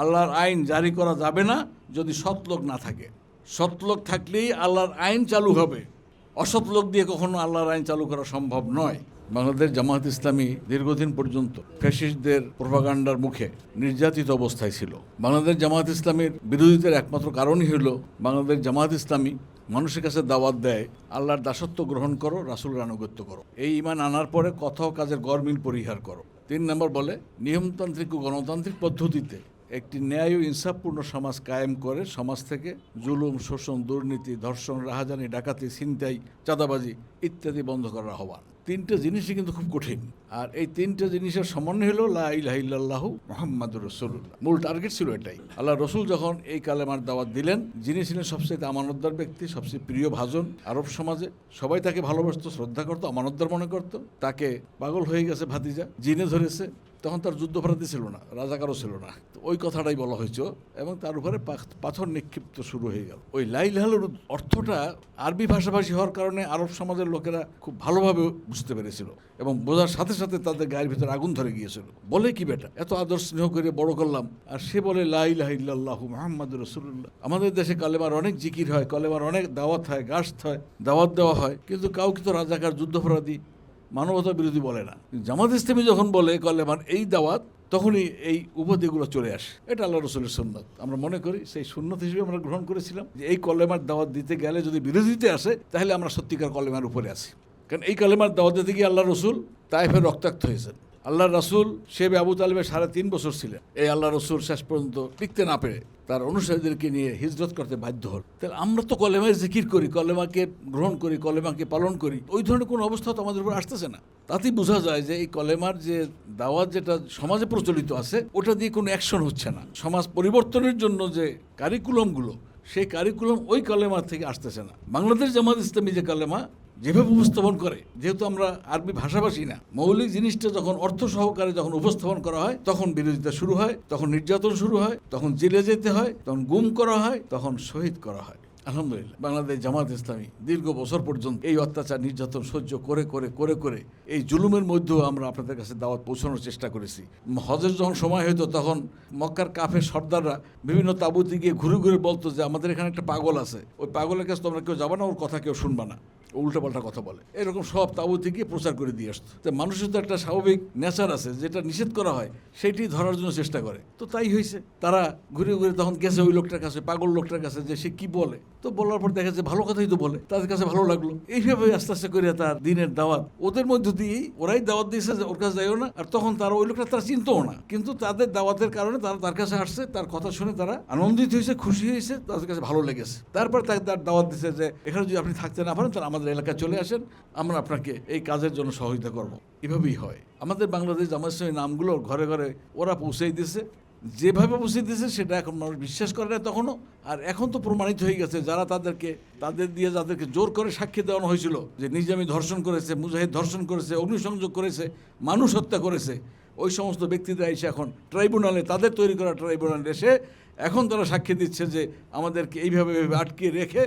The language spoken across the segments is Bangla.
আল্লাহর আইন জারি করা যাবে না যদি সৎ লোক না থাকে। সৎ লোক থাকলেই আল্লাহর আইন চালু হবে। অসৎ লোক দিয়ে কখনো আল্লাহর আইন চালু করা সম্ভব নয়। বাংলাদেশ জামায়াত ইসলামী দীর্ঘদিন পর্যন্ত ফ্যাসিস্টদের প্রভাগান্ডার মুখে নির্যাতিত অবস্থায় ছিল। বাংলাদেশ জামায়াত ইসলামীর বিরোধিতার একমাত্র কারণই হলো বাংলাদেশ জামায়াত ইসলামী মানুষের কাছে দাওয়াত দেয়, আল্লাহর দাসত্ব গ্রহণ করো, রাসুলের আনুগত্য করো। এই ইমান আনার পরে কথা কাজের গরমিল পরিহার করো। তিন নম্বর বলে, নিয়মতান্ত্রিক ও গণতান্ত্রিক পদ্ধতিতে একটি ন্যায় ও ইনসাফপূর্ণ সমাজ কায়েম করে, সমাজ থেকে জুলুম, শোষণ, দুর্নীতি, ধর্ষণ, রাহাজানি, ডাকাতি, ছিনতাই, চাঁদাবাজি ইত্যাদি বন্ধ করার আহ্বান। তিনটে জিনিসই কিন্তু খুব কঠিন। আর এই তিনটে জিনিসের সমন্বয় হলো লাহু মোহাম্মদুর রসুল্লাহ মূল টার্গেট ছিল এটাই। আল্লাহ রসুল যখন এই কালেমার দাওয়াত দিলেন, যিনি ছিলেন সবচেয়ে আমানতদার ব্যক্তি, সবচেয়ে প্রিয় ভাজন আরব সমাজে, সবাই তাকে ভালোবাসতো, শ্রদ্ধা করতো, আমানতদার মনে করতো। তাকে পাগল হয়ে গেছে ভাতিজা, জিনে ধরেছে। তখন তার যুদ্ধপরাধী ছিল না, রাজাকারও ছিল না। তো ওই কথাটাই বলা হয়েছিল এবং তার উপরে পাথর নিক্ষিপ্ত শুরু হয়ে গেল। ওই লাইলাহালুর অর্থটা আরবি ভাষাভাষী হওয়ার কারণে আরব সমাজের লোকেরা খুব ভালোভাবে বুঝতে পেরেছিল এবং বোঝার সাথে সাথে তাদের গায়ের ভিতরে আগুন ধরে গিয়েছিল। বলে কি বেটা? এত আদর স্নেহ করে বড় করলাম। আর সে বলে লাইলাহ মোহাম্মদ রসুল্লাহ আমাদের দেশে কালেমার অনেক জিকির হয়, কলেমার অনেক দাওয়াত হয় গাছ হয়, দাওয়াত দেওয়া হয়। কিন্তু কাউকে তো রাজাকার, যুদ্ধপরাধী মানবতা বিরোধী বলে না। জামাত ইসলামী যখন বলে কলেমান এই দাওয়াত, তখনই এই উপাধিগুলো চলে আসে। এটা আল্লাহ রসুলের সুন্নত। আমরা মনে করি সেই সুন্নত হিসেবে আমরা গ্রহণ করেছিলাম যে এই কলেমার দাওয়াত দিতে গেলে যদি বিরোধীতে আসে, তাহলে আমরা সত্যিকার কলেমার উপরে আসি কারণ এই কলেমার দাওয়াত দিতে গিয়ে আল্লাহ রসুল তাইফের রক্তাক্ত হয়েছেন। আল্লাহ রসুল শেবে আবু তালেবের সাড়ে তিন বছর ছিলেন। এই আল্লাহ রসুল শেষ পর্যন্ত টিকতে না পেরে তার অনুসারীদেরকে নিয়ে হিজরত করতে বাধ্য হল। তাহলে আমরা তো কলেমায় জিকির করি, কলেমাকে গ্রহণ করি, কলেমাকে পালন করি। ওই ধরনের কোনো অবস্থা তো আমাদের উপর আসতেছে না। তাতেই বোঝা যায় যে এই কলেমার যে দাওয়াত যেটা সমাজে প্রচলিত আছে, ওটা দিয়ে কোনো অ্যাকশন হচ্ছে না। সমাজ পরিবর্তনের জন্য যে কারিকুলামগুলো সেই কারিকুলাম ওই কলেমার থেকে আসতেছে না। বাংলাদেশ জামাত ইসলামী যে কালেমা যেভাবে উপস্থাপন করে, যেহেতু আমরা আরবি ভাষাভাষী না, মৌলিক জিনিসটা যখন অর্থ সহকারে যখন উপস্থাপন করা হয়, তখন বিরোধিতা শুরু হয়, তখন নির্যাতন শুরু হয়, তখন জেলে যেতে হয়, তখন গুম করা হয়, তখন শহীদ করা হয়। আলহামদুলিল্লাহ, বাংলাদেশ জামাত ইসলামী দীর্ঘ বছর পর্যন্ত এই অত্যাচার, নির্যাতন সহ্য করে করে করে করে এই জুলুমের মধ্যেও আমরা আপনাদের কাছে দাওয়াত পৌঁছানোর চেষ্টা করেছি। হজের যখন সময় হতো তখন মক্কার কাফের সর্দাররা বিভিন্ন তাবুতে গিয়ে ঘুরে ঘুরে বলতো যে, আমাদের এখানে একটা পাগল আছে। ওই পাগলের কাছে তোমরা কেউ যাবে না, ওর কথা কেউ শুনবা না। উল্টোপাল্টা কথা বলে। এরকম সব তাবুতে গিয়ে প্রচার করে দিয়ে আসতো। তো মানুষের তো একটা স্বাভাবিক নেচার আছে, যেটা নিষেধ করা হয়, সেটি ধরার জন্য চেষ্টা করে। তো তাই হয়েছে তারা ঘুরে ঘুরে তখন গেছে ওই লোকটার কাছে, পাগল লোকটার কাছে, যে সে কি বলে? তো বলার পর দেখা যাচ্ছে ভালো কথাই তো বলে, তাদের কাছে ভালো লাগল। এইভাবে আস্তে আস্তে করে তার দিনের দাওয়াত। ওদের মধ্য দিয়েই ওরাই দাওয়াত দিয়েছে যে ওর কাছে যাইও না, আর তখন তারা ওই লোকটা তারা চিনতও না। কিন্তু তাদের দাওয়াতের কারণে তারা তার কাছে আসছে, তার কথা শুনে তারা আনন্দিত হয়েছে খুশি হয়েছে তাদের কাছে ভালো লেগেছে। তারপর তাকে তার দাওয়াত দিচ্ছে যে, এখানে যদি আপনি থাকতে না পারেন, তাহলে আমাদের এলাকায় চলে আসেন, আমরা আপনাকে এই কাজের জন্য সহযোগিতা করব। এভাবেই হয়। আমাদের বাংলাদেশ জামাত ইসলামী নামগুলো ঘরে ঘরে ওরা পৌঁছেই দিছে যেভাবে পৌঁছে দিয়েছে, সেটা এখন মানুষ বিশ্বাস করে না তখনও। আর এখন তো প্রমাণিত হয়ে গেছে, যারা তাদেরকে, তাদের দিয়ে যাদেরকে জোর করে সাক্ষী দেওয়ানো হয়েছিল, যে নিজামি ধর্ষণ করেছে, মুজাহিদ ধর্ষণ করেছে, অগ্নিসংযোগ করেছে, মানুষ হত্যা করেছে, ওই সমস্ত ব্যক্তিরা এসে এখন ট্রাইব্যুনালে, তাদের তৈরি করা ট্রাইব্যুনালে এসে এখন তারা সাক্ষী দিচ্ছে যে আমাদেরকে এইভাবে আটকে রেখে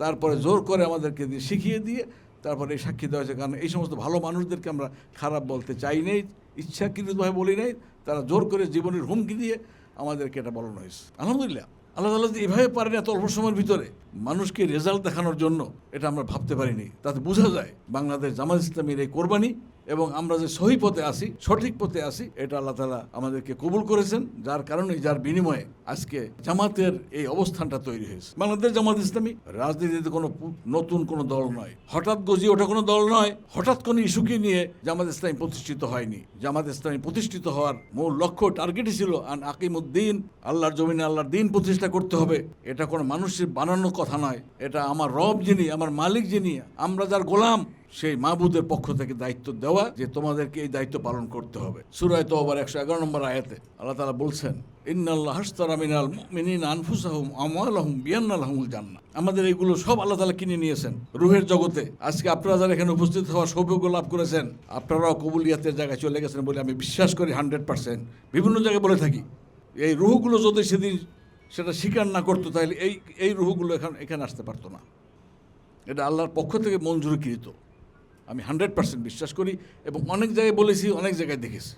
তারপরে জোর করে আমাদেরকে দিয়ে শিখিয়ে দিয়ে তারপরে এই সাক্ষী দেওয়া হয়েছে। কারণ এই সমস্ত ভালো মানুষদেরকে আমরা খারাপ বলতে চাই নেই, ইচ্ছাকৃতভাবে বলি নাই, তারা জোর করে জীবনের হুমকি দিয়ে আমাদেরকে এটা বলানো হয়েছে। আলহামদুলিল্লাহ। আল্লাহ তালা যদি এভাবে পারেন এত অল্প সময়ের ভিতরে মানুষকে রেজাল্ট দেখানোর জন্য, এটা আমরা ভাবতে পারিনি। তাতে বোঝা যায় বাংলাদেশ জামাত ইসলামের এই কোরবানি এবং আমরা যে সহি পথে আসি সঠিক পথে আসি এটা আল্লাহ তালা আমাদেরকে কবুল করেছেন, যার কারণে, যার বিনিময়ে আজকে জামাতের এই অবস্থানটা তৈরি হয়েছে। বাংলাদেশ জামাত ইসলামী রাজনীতিতে কোনো নতুন কোনো দল নয়। হঠাৎ গজিয়ে ওঠা কোনো দল নয়, হঠাৎ কোনো ইস্যুকে নিয়ে জামাত ইসলামী প্রতিষ্ঠিত হয়নি। জামাত ইসলামী প্রতিষ্ঠিত হওয়ার মূল লক্ষ্য টার্গেটই ছিল আন আকিমুদ্দিন, আল্লাহর জমিনে আল্লাহর দিন প্রতিষ্ঠা করতে হবে। এটা কোনো মানুষের বানানো কথা নয়। এটা আমার রব যিনি, আমার মালিক যিনি, আমরা যার গোলাম সেই মাহবুদের পক্ষ থেকে দায়িত্ব দেওয়া যে তোমাদেরকে এই দায়িত্ব পালন করতে হবে। সুরায় তো আবার একশো এগারো নম্বর আয়াতে আল্লাহ তালা বলছেন, ইন্নাল্লাহ জান্নাহ। আমাদের এইগুলো সব আল্লাহ তালা কিনে নিয়েছেন রুহের জগতে। আজকে আপনারা যারা এখানে উপস্থিত হওয়ার সৌভাগ্য লাভ করেছেন, আপনারাও কবুলিয়াতের জায়গায় চলে গেছেন বলে আমি বিশ্বাস করি হান্ড্রেড পার্সেন্ট। বিভিন্ন জায়গায় বলে থাকি, এই রুহগুলো যদি সেদিন সেটা স্বীকার না করতো, তাহলে এই এই রুহগুলো এখানে এখানে আসতে পারতো না। এটা আল্লাহর পক্ষ থেকে মঞ্জুরিকৃত। আমি হান্ড্রেড পার্সেন্ট বিশ্বাস করি এবং অনেক জায়গায় বলেছি, অনেক জায়গায় দেখেছি।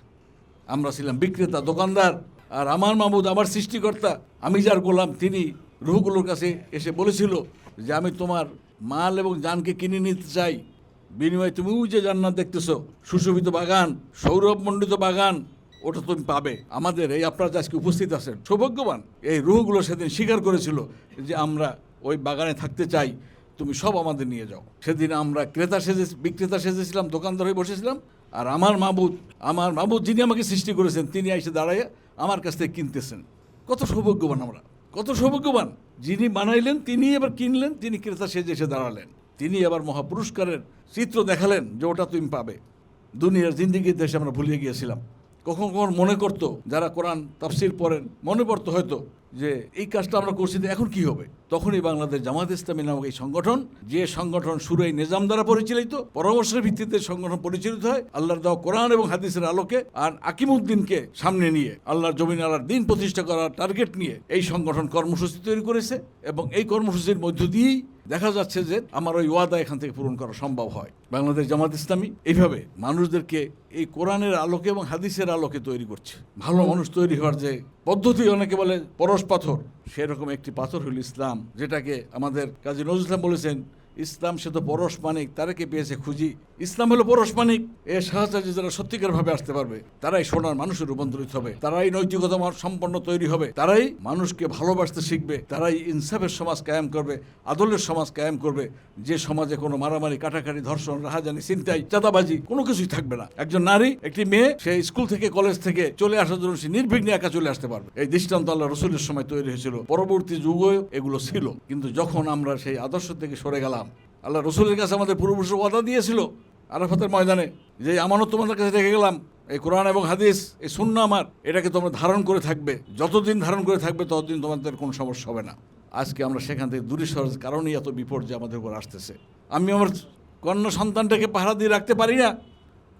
আমরা ছিলাম বিক্রেতা, দোকানদার, আর আমার মাহবুদ আমার সৃষ্টিকর্তা, আমি যার গোলাম, তিনি রুহগুলোর কাছে এসে বলেছিল যে, আমি তোমার মাল এবং জানকে কিনে নিতে চাই। বিনিময়ে তুমিও যে জান্নাত দেখতেছো, সুশোভিত বাগান, সৌরভমণ্ডিত বাগান, ওটা তুমি পাবে। আমাদের এই আপনারা আজকে উপস্থিত আছেন। সৌভাগ্যবান, এই রুহগুলো সেদিন স্বীকার করেছিল যে, আমরা ওই বাগানে থাকতে চাই। তুমি সব আমাদের নিয়ে যাও। সেদিন আমরা ক্রেতা সেজে বিক্রেতা সেজেছিলাম, দোকানদার হয়ে বসেছিলাম, আর আমার মাবুদ আমার মাবুদ যিনি আমাকে সৃষ্টি করেছেন, তিনি এসে দাঁড়াইয়া আমার কাছ থেকে কিনতেছেন। কত সৌভাগ্যবান আমরা। কত সৌভাগ্যবান। যিনি বানাইলেন, তিনি এবার কিনলেন, তিনি ক্রেতা সেজে এসে দাঁড়ালেন। তিনি আবার মহাপুরস্কারের চিত্র দেখালেন যে ওটা তুমি পাবে। দুনিয়ার জিন্দিগিতে এসে আমরা ভুলিয়ে গিয়েছিলাম। কখন কখন মনে করতো, যারা কোরআন তাফসির পড়েন, মনে পড়তো হয়তো যে এই কাজটা আমরা করছি এখন কি হবে? তখনই বাংলাদেশ জামাত ইসলামী নামক এই সংগঠন, যে সংগঠন সুরাই নিজাম দ্বারা পরিচালিত, পরামর্শের ভিত্তিতে সংগঠন পরিচালিত হয়, আল্লাহর দেওয়া কোরআন এবং হাদিসের আলোকে, আর আকিমুদ্দিনকে সামনে নিয়ে, আল্লাহর জমিন আল্লাহর দিন প্রতিষ্ঠা করার টার্গেট নিয়ে এই সংগঠন কর্মসূচি তৈরি করেছে এবং এই কর্মসূচির মধ্য দিয়েই দেখা যাচ্ছে যে আমার ওই ওয়াদা এখান থেকে পূরণ করা সম্ভব হয়। বাংলাদেশ জামাত ইসলামী এইভাবে মানুষদেরকে এই কোরআনের আলোকে এবং হাদিসের আলোকে তৈরি করছে। ভালো মানুষ তৈরি হওয়ার যে পদ্ধতি অনেকে বলে পরশ পাথর। সেরকম একটি পাথর হল ইসলাম, যেটাকে আমাদের কাজী নজরুল ইসলাম বলেছেন ইসলাম সে তো পরশ মানিক তারাকে পেয়েছে খুঁজি? ইসলাম হলো পরশ মানিক। এ সাহায্যে যারা সত্যিকার ভাবে আসতে পারবে, তারাই সোনার মানুষের রূপান্তরিত হবে, তারাই নৈতিকতা সম্পন্ন তৈরি হবে, তারাই মানুষকে ভালোবাসতে শিখবে, তারাই ইনসাফের সমাজ কায়েম করবে, আদলের সমাজ কায়েম করবে। যে সমাজে কোনো মারামারি, কাটাকাটি, ধর্ষণ, রাহাজানি চিন্তাই চাঁদাবাজি, কোনো কিছুই থাকবে না। একজন নারী, একটি মেয়ে, সে স্কুল থেকে, কলেজ থেকে চলে আসার জন্য সে নির্বিঘ্নে একা চলে আসতে পারবে। এই দৃষ্টান্ত আল্লাহ রসুলের সময় তৈরি হয়েছিল। পরবর্তী যুগেও এগুলো ছিল। কিন্তু যখন আমরা সেই আদর্শ থেকে সরে গেলাম আল্লাহ রসুলের কাছে আমাদের পূর্বপুরুষ ওয়াদা দিয়েছিল আরাফাতের ময়দানে যে আমানত তোমাদের কাছে রেখে গেলাম। এই কোরআন এবং হাদিস, এই শূন্য আমার, এটাকে তোমরা ধারণ করে থাকবে। যতদিন ধারণ করে থাকবে, ততদিন তোমাদের কোনো সমস্যা হবে না। আজকে আমরা সেখান থেকে দূরে সরার কারণেই এত বিপর্যয় আমাদের উপর আসতেছে। আমি আমার কন্যা সন্তানটাকে পাহারা দিয়ে রাখতে পারি না।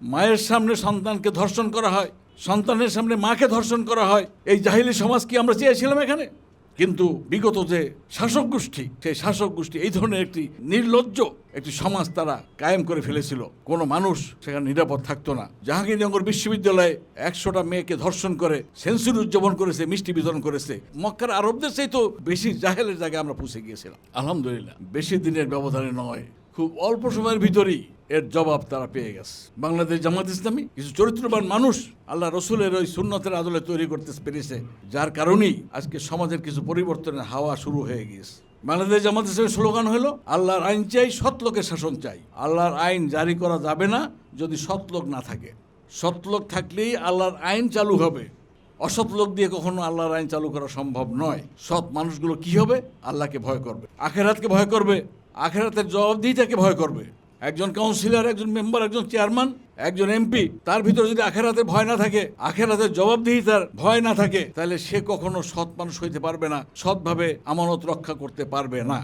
মায়ের সামনে সন্তানকে ধর্ষণ করা হয়, সন্তানের সামনে মাকে ধর্ষণ করা হয়। এই জাহিলি সমাজ কি আমরা চেয়েছিলাম এখানে? কিন্তু বিগত যে শাসক গোষ্ঠী সেই শাসক গোষ্ঠী এই ধরনের একটি নির্লজ্জ একটি সমাজ তারা কায়েম করে ফেলেছিল। কোনো মানুষ সেখানে নিরাপদ থাকতো না। জাহাঙ্গীরনগর বিশ্ববিদ্যালয়ে একশোটা মেয়েকে ধর্ষণ করে সেঞ্চুরি উদযাপন করেছে মিষ্টি বিতরণ করেছে। মক্কার আরবদের সেই তো বেশি জাহেলের জায়গায় আমরা পৌঁছে গিয়েছিলাম। আলহামদুলিল্লাহ। বেশি দিনের ব্যবধানে নয় খুব অল্প সময়ের ভিতরেই এর জবাব তারা পেয়ে গেছে। বাংলাদেশ জামাত ইসলামী কিছু চরিত্রবান মানুষ আল্লাহ রসুলের ওই সুন্নতের আদলে তৈরি করতে পেরেছে, যার কারণেই আজকে সমাজের কিছু পরিবর্তনের হাওয়া শুরু হয়ে গিয়েছে। বাংলাদেশ জামাত ইসলামের স্লোগান হলো, আল্লাহর আইন চাই, সৎ লোকের শাসন চাই। আল্লাহর আইন জারি করা যাবে না যদি সৎ লোক না থাকে। সৎ লোক থাকলেই আল্লাহর আইন চালু হবে। অসৎ লোক দিয়ে কখনো আল্লাহর আইন চালু করা সম্ভব নয়। সৎ মানুষগুলো কি হবে? আল্লাহকে ভয় করবে। আখেরাতকে ভয় করবে। আখেরাতের জবাবদিহিতাকে ভয় করবে। একজন কাউন্সিলর একজন মেম্বার একজন চেয়ারম্যান একজন এমপি তার ভিতরে যদি আখেরাতে ভয় না থাকে, আখেরাতের জবাবদিহিতার ভয় না থাকে, তাহলে সে কখনো সৎ মানুষ হইতে পারবে না, সৎভাবে আমানত রক্ষা করতে পারবে না।